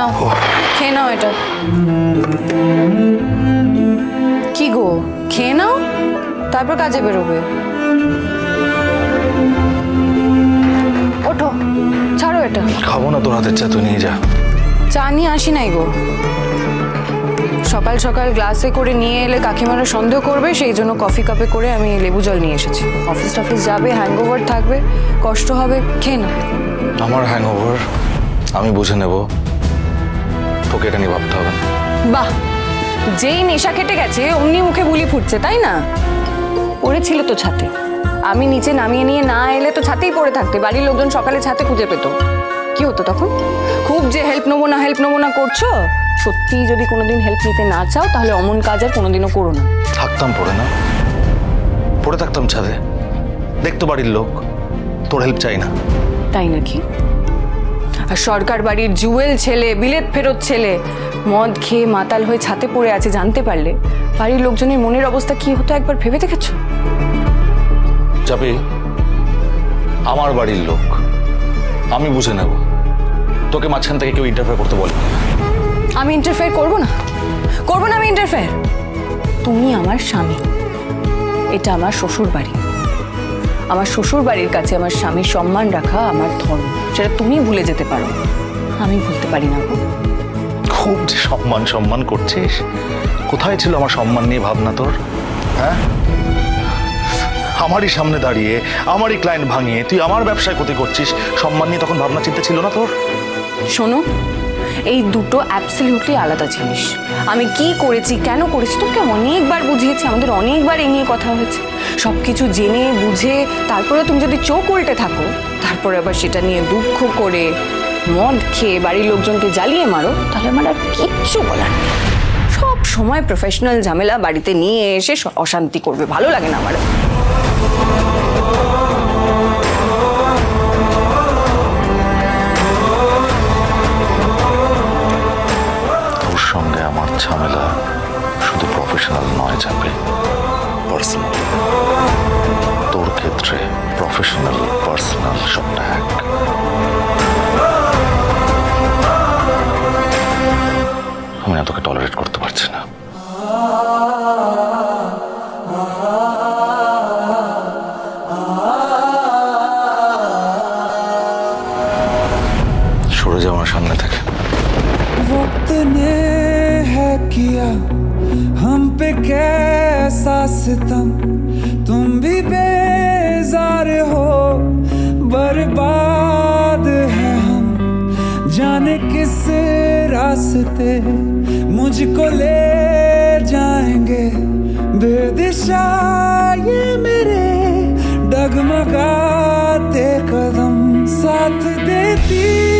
নাও খেয়ে নাও এটা। কি গো খেয়ে নাও তারপর কাজে বেরোবে। ওঠো ছাড়ো এটা। খাব না তোর হাতের চা তুই নিয়ে যা। চা নিয়ে আসি নাই গো। সকাল সকাল গ্লাসে করে নিয়ে এলে কাকিমারা সন্দেহ করবে সেই জন্য কফি কাপে করে আমি লেবু জল নিয়ে এসেছি। অফিস টফিস যাবে হ্যাংওভার থাকবে কষ্ট হবে খেয়ে না আমার হ্যাংওভার আমি বুঝে নেব। তোকে এটা নিয়ে ভাবতে হবে না। বাহ যেই নেশা কেটে গেছে অমনি মুখে বুলি ফুটছে তাই না? পড়েছিল তো ছাতে। আমি নিচে নামিয়ে নিয়ে না এলে তো ছাতেই পড়ে থাকতে। বাড়ির লোকজন সকালে ছাতে খুঁজে পেত। কি হতো তখন? খুব যে হেল্প নেব না হেল্প নেব না করছ সত্যি যদি কোনোদিন হেল্প নিতে না চাও তাহলে অমন কাজ আর কোনোদিনও করো না। থাকতাম পড়ে না। পড়ে থাকতাম ছাদে। দেখতো বাড়ির লোক তোর হেল্প চাই না। তাই নাকি? আর সরকার বাড়ির জুয়েল ছেলে বিলেত ফেরত ছেলে। মদ খেয়ে মাতাল হয়ে ছাতে পড়ে আছে জানতে পারলে। বাড়ির লোকজনের মনের অবস্থা কি হতো একবার ভেবে দেখেছ? যাবে আমার বাড়ির লোক। আমি বুঝে নেব। তোকে মাঝখান থেকে কেউ ইন্টারফেয়ার করতে বলে। আমি ইন্টারফেয়ার করব না। করব না আমি ইন্টারফেয়ার তুমি আমার স্বামী। এটা আমার শ্বশুর বাড়ি আমার শ্বশুর বাড়ির কাছে আমার স্বামীর সম্মান রাখা আমার ধর্ম সেটা তুমি ভুলে যেতে পারো। আমি ভুলতে পারি না গো। খুব যে সম্মান সম্মান করছিস। কোথায় ছিল আমার সম্মান নিয়ে ভাবনা তোর? হ্যাঁ? আমারই সামনে দাঁড়িয়ে আমারই ক্লায়েন্ট ভাঙিয়ে তুই আমার ব্যবসায় ক্ষতি করছিস সম্মান নিয়ে তখন ভাবনা চিন্তা ছিল না তোর? শোনো এই দুটো অ্যাবসলিউটলি আলাদা জিনিস। আমি কি করেছি, কেন করেছি তোকে অনেকবার বুঝিয়েছি, আমাদের অনেকবার এই নিয়ে কথা হয়েছে। সব কিছু জেনে, বুঝে, তারপরে তুমি যদি চোখ উল্টে থাকো, তারপরে আবার সেটা নিয়ে দুঃখ করে, মদ খেয়ে বাড়ির লোকজনকে জ্বালিয়ে মারো, তাহলে আমার আর কিচ্ছু বলার সব সময় প্রফেশনাল ঝামেলা বাড়িতে নিয়ে এসে অশান্তি করবে, ভালো লাগে না আমার। ঝামেলা শুধু প্রফেশনাল নয় যাবে পার্সোনাল তোর ক্ষেত্রে প্রফেশনাল পার্সোনাল সবটা এক। আমি না তোকে টলারেট করতে পারছি না। সরে যাওয়ার সামনে থেকে। है किया, हम पे कैसा सितम? तुम भी बेजार हो, बर्बाद है हम। जाने किस रास्ते मुझको ले जाएँगे? बेदिशा ये मेरे डगमगाते कदम साथ देती